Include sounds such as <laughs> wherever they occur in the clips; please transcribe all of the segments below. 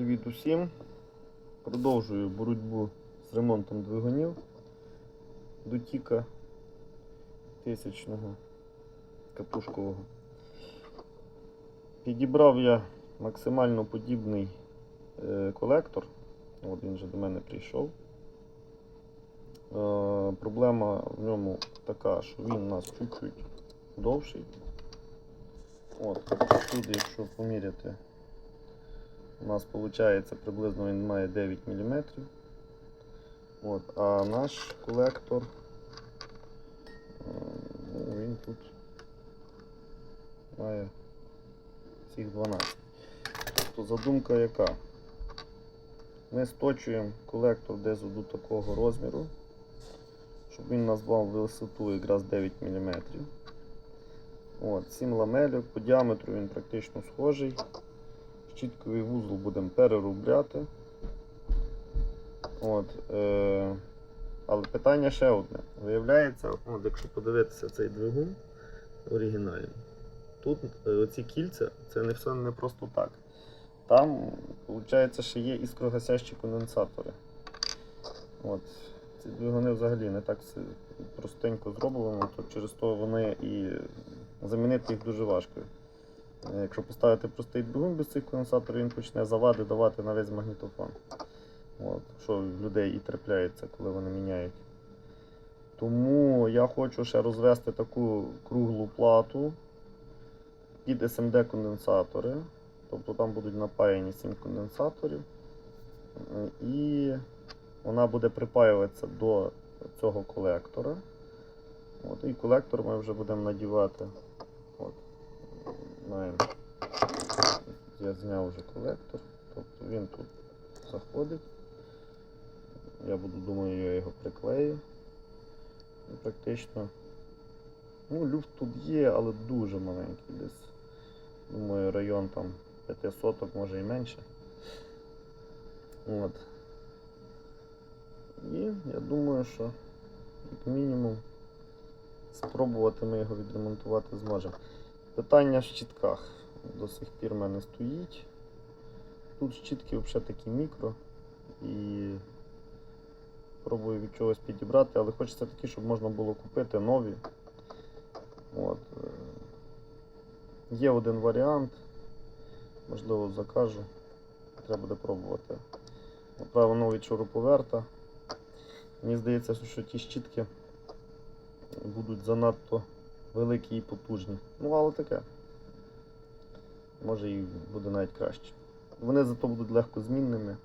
Привіт усім. Продовжую боротьбу з ремонтом двигунів до Тіка тисячного катушкового. Підібрав я максимально подібний е, колектор. От він вже до мене прийшов. Е, проблема в ньому така, що він у нас чуть-чуть довший. От, тут, якщо поміряти, у нас виходить приблизно він має 9 мм. От, а наш колектор він тут має всіх 12. Тобто задумка яка? Ми сточуємо колектор десь до такого розміру, щоб він назвав висоту якраз 9 мм. От, 7 ламелів, по діаметру він практично схожий. Щітковий вузол будемо переробляти. От, е, але питання ще одне. Виявляється, от, якщо подивитися цей двигун оригінальний, тут е, оці кільця це не все не просто так. Там, виходить, ще є іскрогасящі конденсатори. От. Ці двигуни взагалі не так простенько зроблено, то через то вони і замінити їх дуже важко. Е, Якщо поставити простий двигун без цих конденсаторів, він почне завади давати на весь магнітофон. От, що людей і трапляється, коли вони міняють. Тому я хочу ще розвести таку круглу плату під SMD конденсатори. Тобто там будуть напаяні 7 конденсаторів. І вона буде припаюватися до цього колектора. От, і колектор ми вже будемо надівати. От, маємо. Я зняв вже колектор, тобто він тут заходить. Я буду, думаю, я його приклею. І практично. Ну, люфт тут є, але дуже маленький десь. Думаю, район там 5 соток, може і менше. От. І я думаю, що як мінімум спробувати ми його відремонтувати зможемо. Питання в щітках до сих пір в мене стоїть. Тут щітки взагалі такі мікро і пробую від чогось підібрати, але хочеться такі, щоб можна було купити нові. От. е, Є один варіант, можливо закажу. Треба буде пробувати. Направив новий шуруповерта. Мені здається, що ті щітки будуть занадто великі і потужні. Ну, але таке. Може і буде навіть краще. Вони зато будуть легко змінними.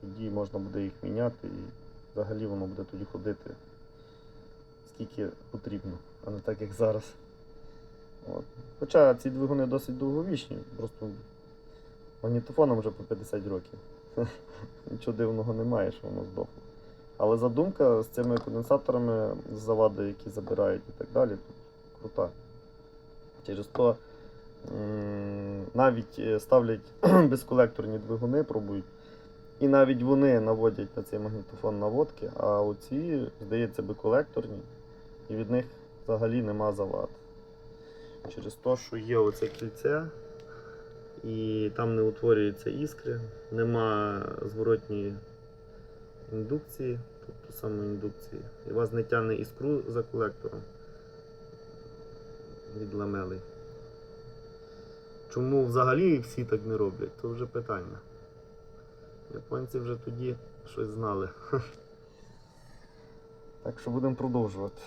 Тоді можна буде їх міняти і взагалі воно буде тоді ходити скільки потрібно, а не так як зараз. От. Хоча ці двигуни досить довговічні, просто магнітофоном вже по 50 років. <laughs> Нічого дивного немає, що воно здохло. Але задумка з цими конденсаторами, завади, які забирають і так далі, крута. Через то навіть е, ставлять <clears throat> безколекторні двигуни, пробують. І навіть вони наводять на цей магнітофон наводки, а оці, здається, биколекторні, і від них взагалі нема завад. Через те, що є оце кільце, і там не утворюються іскри, нема зворотньої індукції, тобто самоіндукції. І вас не тягне іскру за колектором від ламелей. Чому взагалі всі так не роблять, то вже питання. Японці вже тоді щось знали. <laughs> Так що будемо продовжувати.